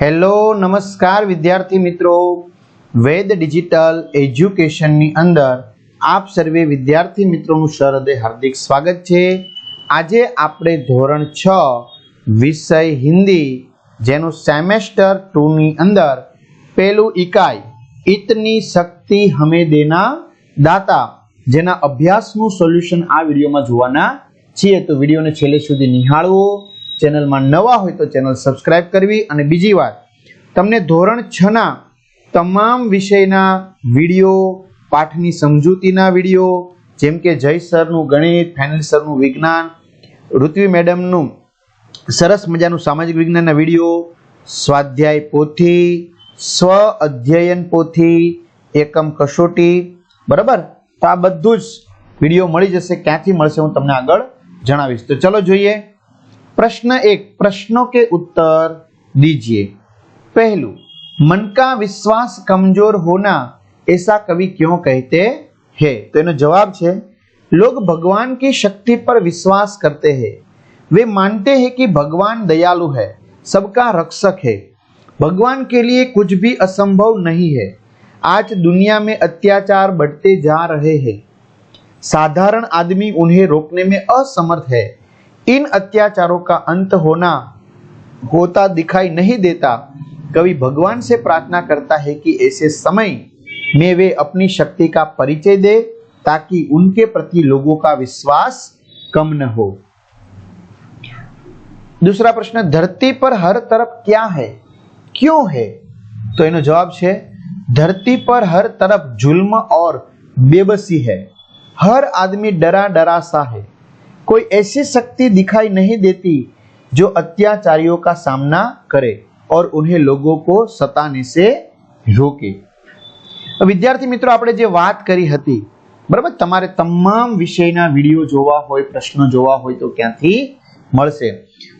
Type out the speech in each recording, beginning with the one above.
Hello, નમસ્કાર વિદ્યાર્થી મિત્રો. વેદ ડિજિટલ એજ્યુકેશનની અંદર આપ સર્વે વિદ્યાર્થી મિત્રોનું સરહદે હાર્દિક સ્વાગત છે. આજે આપણે ધોરણ છ, વિષય હિન્દી, જેનું સેમેસ્ટર ટુની અંદર પેલું ઇકાઈ ઇતની શક્તિ હમે દેના દાતા, જેના અભ્યાસનું સોલ્યુશન આ વિડીયોમાં જોવાના છીએ. તો વિડીયોને છેલ્લે સુધી નિહાળવો. ચેનલમાં નવા હોય તો ચેનલ સબસ્ક્રાઇબ કરવી. અને બીજી વાત, તમને ધોરણ છ ના તમામ વિષયના વીડિયો, પાઠની સમજૂતીના વીડિયો, જેમ કે જય સરનું ગણિત, ફાઇનલ સરનું વિજ્ઞાન, ઋત્વી મેડમનું સરસ મજાનું સામાજિક વિજ્ઞાનના વીડિયો, સ્વાધ્યાય પોથી, સ્વ અધ્યયન પોથી, એકમ કસોટી, બરાબર? તો આ બધું જ વીડિયો મળી જશે, ક્યાંથી મળશે હું તમને આગળ જણાવીશ. તો ચલો જોઈએ. प्रश्न एक प्रश्नों के उत्तर दीजिए पहलू मन का विश्वास कमजोर होना ऐसा कवि क्यों कहते हैं तो એનો જવાબ છે लोग भगवान की शक्ति पर विश्वास करते हैं वे मानते हैं कि भगवान दयालु है सबका रक्षक है भगवान के लिए कुछ भी असंभव नहीं है आज दुनिया में अत्याचार बढ़ते जा रहे हैं साधारण आदमी उन्हें रोकने में असमर्थ है इन अत्याचारों का अंत होना होता दिखाई नहीं देता कवि भगवान से प्रार्थना करता है कि ऐसे समय में वे अपनी शक्ति का परिचय दे ताकि उनके प्रति लोगों का विश्वास कम न हो दूसरा प्रश्न धरती पर हर तरफ क्या है क्यों है तो એનો જવાબ છે धरती पर हर तरफ जुल्म और बेबसी है हर आदमी डरा डरा सा है कोई ऐसी शक्ति दिखाई नहीं देती जो अत्याचारियों का सामना करे और उन्हें लोगों को सताने से रोके વિદ્યાર્થી મિત્રો આપણે જે વાત કરી હતી બરાબર તમારે તમામ વિષયના વિડીયો જોવા હોય પ્રશ્નો જોવા હોય તો ક્યાંથી મળશે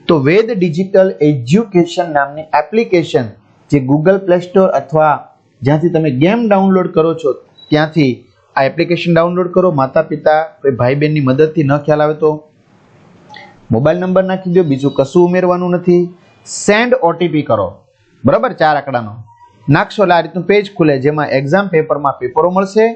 તો વેદ ડિજિટલ એજ્યુકેશન નામની એપ્લિકેશન જે ગૂગલ પ્લે સ્ટોર અથવા જ્યાંથી તમે ગેમ ડાઉનલોડ કરો છો ત્યાંથી આ એપ્લિકેશન ડાઉનલોડ કરો. માતા પિતા ભાઈ બહેનની મદદથી ન ખ્યાલ આવે તો મોબાઈલ નંબર નાખી દો. બીજું કશું ઉમેરવાનું નથી. સેન્ડ ઓટીપી કરો. બરાબર? ચાર આંકડાનો. નાખશો એટલે આ રીતનું પેજ ખુલે જેમાં એક્ઝામ પેપરમાં પેપરો મળશે.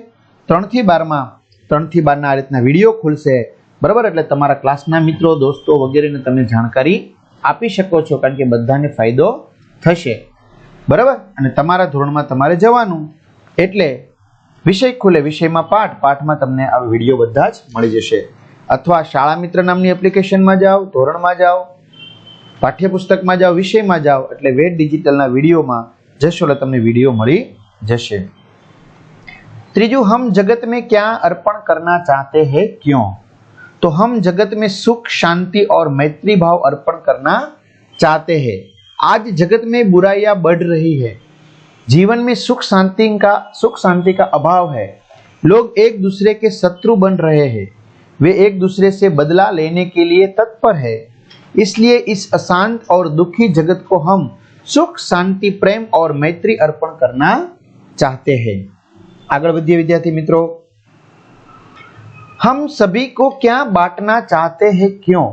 ત્રણથી બારમાં, ત્રણથી બારના આ રીતના વીડિયો ખુલશે. બરાબર? એટલે તમારા ક્લાસના મિત્રો, દોસ્તો વગેરેને તમે જાણકારી આપી શકો છો, કારણ કે બધાને ફાયદો થશે. બરાબર? અને તમારા ધોરણમાં તમારે જવાનું. એટલે વિષય ખુલે વિષયમાં પાઠ પાઠમાં તમને આ વિડીયો બધા જ મળી જશે અથવા શાળા મિત્ર નામની એપ્લિકેશનમાં જાઓ ધોરણમાં જાઓ પાઠ્યપુસ્તકમાં જાઓ વિષયમાં જાઓ એટલે વેદ ડિજિટલના વિડીયોમાં જશો એટલે તમને વિડીયો મળી જશે ત્રીજું હમ જગત में क्या अर्पण करना चाहते हैं क्यों तो हम जगत में सुख शांति और मैत्री भाव अर्पण करना चाहते हैं आज जगत में बुराइयां बढ़ रही है जीवन में सुख शांति का, सुख शांति का अभाव है। लोग एक दूसरे के शत्रु बन रहे हैं। वे एक दूसरे से बदला लेने के लिए तत्पर है। इसलिए इस अशांत और दुखी जगत को हम सुख, शांति, प्रेम और मैत्री अर्पण करना चाहते हैं। आगे बढ़िए विद्यार्थी मित्रों, हम सभी को क्या बांटना चाहते हैं क्यों?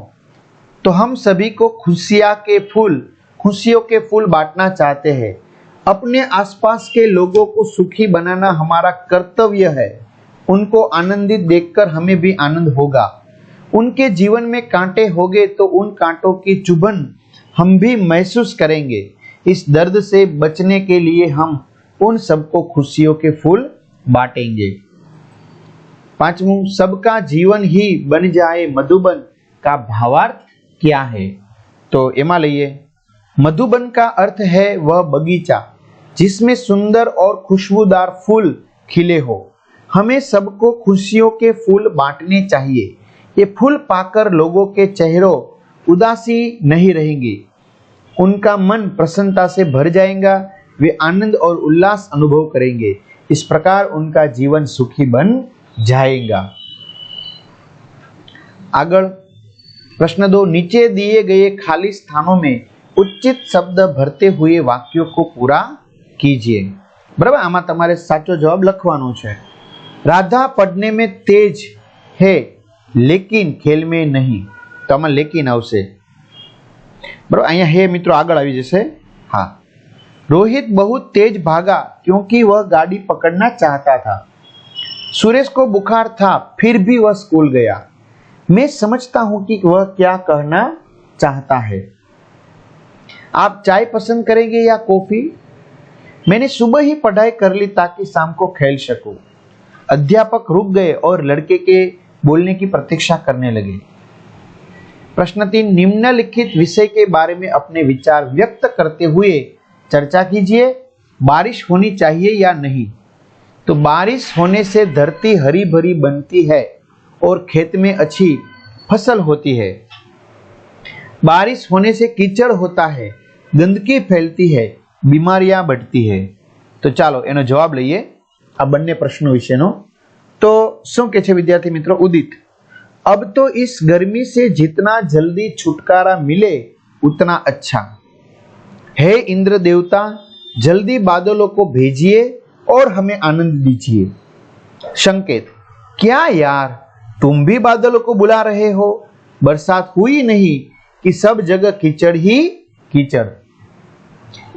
तो हम सभी को खुशियाँ के फूल, खुशियों के फूल बांटना चाहते हैं। अपने आसपास के लोगों को सुखी बनाना हमारा कर्तव्य है। उनको आनंदित देखकर हमें भी आनंद होगा। उनके जीवन में कांटे होंगे तो उन कांटों की चुभन हम भी महसूस करेंगे। इस दर्द से बचने के लिए हम उन सबको खुशियों के फूल बांटेंगे। पांचवू, सबका जीवन ही बन जाए मधुबन का भावार्थ क्या है? तो एमा लइए। मधुबन का अर्थ है वह बगीचा। जिसमें सुंदर और खुशबूदार फूल खिले हो। हमें सबको खुशियों के फूल बांटने चाहिए। ये फूल पाकर लोगों के चेहरों उदासी नहीं रहेंगे। उनका मन प्रसन्नता से भर जाएगा, वे आनंद और उल्लास अनुभव करेंगे। इस प्रकार उनका जीवन सुखी बन जाएगा। आगळ प्रश्न दो, नीचे दिए गए खाली स्थानों में उचित शब्द भरते हुए वाक्यों को पूरा कीजिए बराबर આમાં તમારે સાચો જવાબ લખવાનો છે રાધા पढ़ने में तेज है लेकिन खेल में नहीं તો આમાં લેકિન આવશે બરાબર અહીંયા હે મિત્રો આગળ આવી જશે હા रोहित बहुत तेज भागा क्योंकि वह गाड़ी पकड़ना चाहता था सुरेश को बुखार था फिर भी वह स्कूल गया मैं समझता हूं कि वह क्या कहना चाहता है आप चाय पसंद करेंगे या कॉफी मैंने सुबह ही पढ़ाई कर ली ताकि शाम को खेल सकूँ। अध्यापक रुक गए और लड़के के बोलने की प्रतीक्षा करने लगे। प्रश्न तीन, निम्नलिखित विषय के बारे में अपने विचार व्यक्त करते हुए चर्चा कीजिए, बारिश होनी चाहिए या नहीं? तो बारिश होने से धरती हरी भरी बनती है और खेत में अच्छी फ़सल होती है। बारिश होने से कीचड़ होता है, गंदगी फैलती है। બીમારિયાં बढ़ती है તો ચાલો એનો જવાબ લઈએ આ બંને પ્રશ્નો વિશેનો તો શું કે છે વિદ્યાર્થી મિત્રો ઉદિત अब तो इस गर्मी से जितना जल्दी छुटकारा मिले उतना अच्छा हे इंद्र देवता जल्दी बादलों को भेजिए और हमें आनंद दीजिए संकेत क्या यार तुम भी बादलों को बुला रहे हो बरसात हुई नहीं कि सब जगह कीचड़ ही कीचड़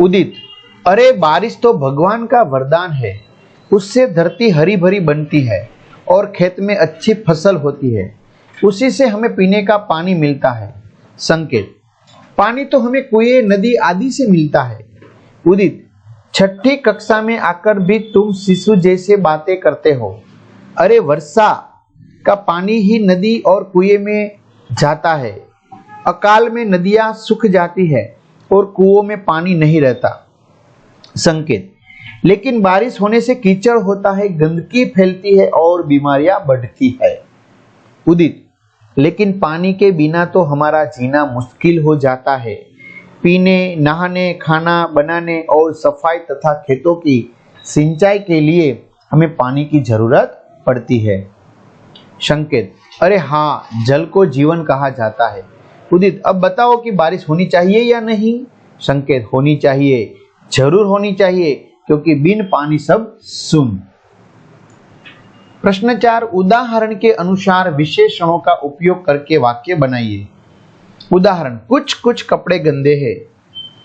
उदित, अरे, बारिश तो भगवान का वरदान है। उससे धरती हरी भरी बनती है और खेत में अच्छी फ़सल होती है। उसी से हमें पीने का पानी मिलता है। संकेत, पानी तो हमें कुएँ, नदी आदि से मिलता है। उदित, छठी कक्षा में आकर भी तुम शिशु जैसे बातें करते हो। अरे, वर्षा का पानी ही नदी और कुएँ में जाता है। अकाल में नदियाँ सूख जाती है। और कुओं में पानी नहीं रहता। संकेत। लेकिन बारिश होने से कीचड़ होता है, गंदगी फैलती है और बीमारियाँ बढ़ती है। उदित। लेकिन पानी के बिना तो हमारा जीना मुश्किल हो जाता है। पीने, नहाने, खाना बनाने और सफ़ाई तथा खेतों की सिंचाई के लिए हमें पानी की ज़रूरत पड़ती है। संकेत। अरे हाँ जल को जीवन कहा जाता है। उदित अब बताओ कि बारिश होनी चाहिए या नहीं? संकेत होनी चाहिए, ज़रूर होनी चाहिए, क्योंकि बिन पानी सब सुन। प्रश्न चार, उदाहरण के अनुसार विशेषणों का उपयोग करके वाक्य बनाइए। उदाहरण कुछ कुछ कपड़े गंदे हैं।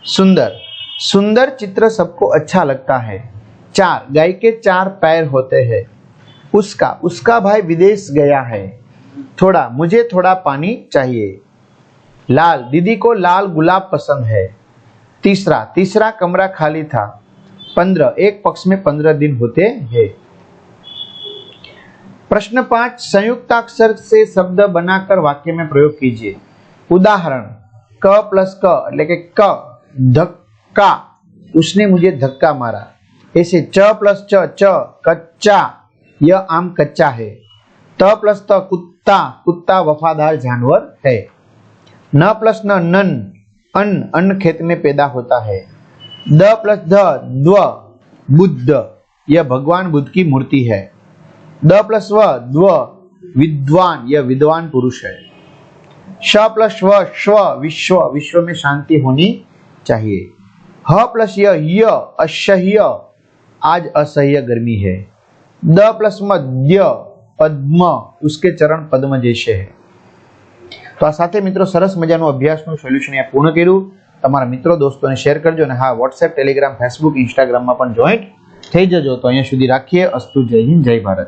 सुंदर सुंदर चित्र सबको अच्छा लगता है। चार, गाय के चार पैर होते हैं। उसका उसका भाई विदेश गया है। थोड़ा, मुझे थोड़ा पानी चाहिए। लाल दीदी को लाल गुलाब पसंद है तीसरा तीसरा कमरा खाली था पंद्रह एक पक्ष में पंद्रह दिन होते हैं प्रश्न पांच संयुक्ताक्षर से शब्द बनाकर वाक्य में प्रयोग कीजिए उदाहरण क प्लस क એટલે કે ક ધક્કા उसने मुझे धक्का मारा ऐसे च प्लस च च कच्चा यह आम कच्चा है त प्लस त कुत्ता कुत्ता वफादार जानवर है न प्लस न नन अन्न अन्न खेत में पैदा होता है। द प्लस ध, द्व, बुद्ध, यह भगवान बुद्ध की मूर्ति है। द प्लस व, द्व, विद्वान, यह विद्वान पुरुष है। श प्लस व, स्व, विश्व विश्व में शांति होनी चाहिए। ह प्लस य य, असह्य, आज असह्य गर्मी है। द प्लस मध्य पद्म, उसके चरण पद्म जैसे है। તો આ સાથે મિત્રો સરસ મજાનું અભ્યાસનું સોલ્યુશન અહીંયા પૂર્ણ કર્યું. તમારા મિત્રો દોસ્તોને શેર કરજો અને હા વોટ્સએપ ટેલિગ્રામ ફેસબુક ઇન્સ્ટાગ્રામમાં પણ જોઈન્ટ થઈ જજો. તો અહીંયા સુધી રાખીએ. અસ્તુ જય હિન્દ, જય ભારત.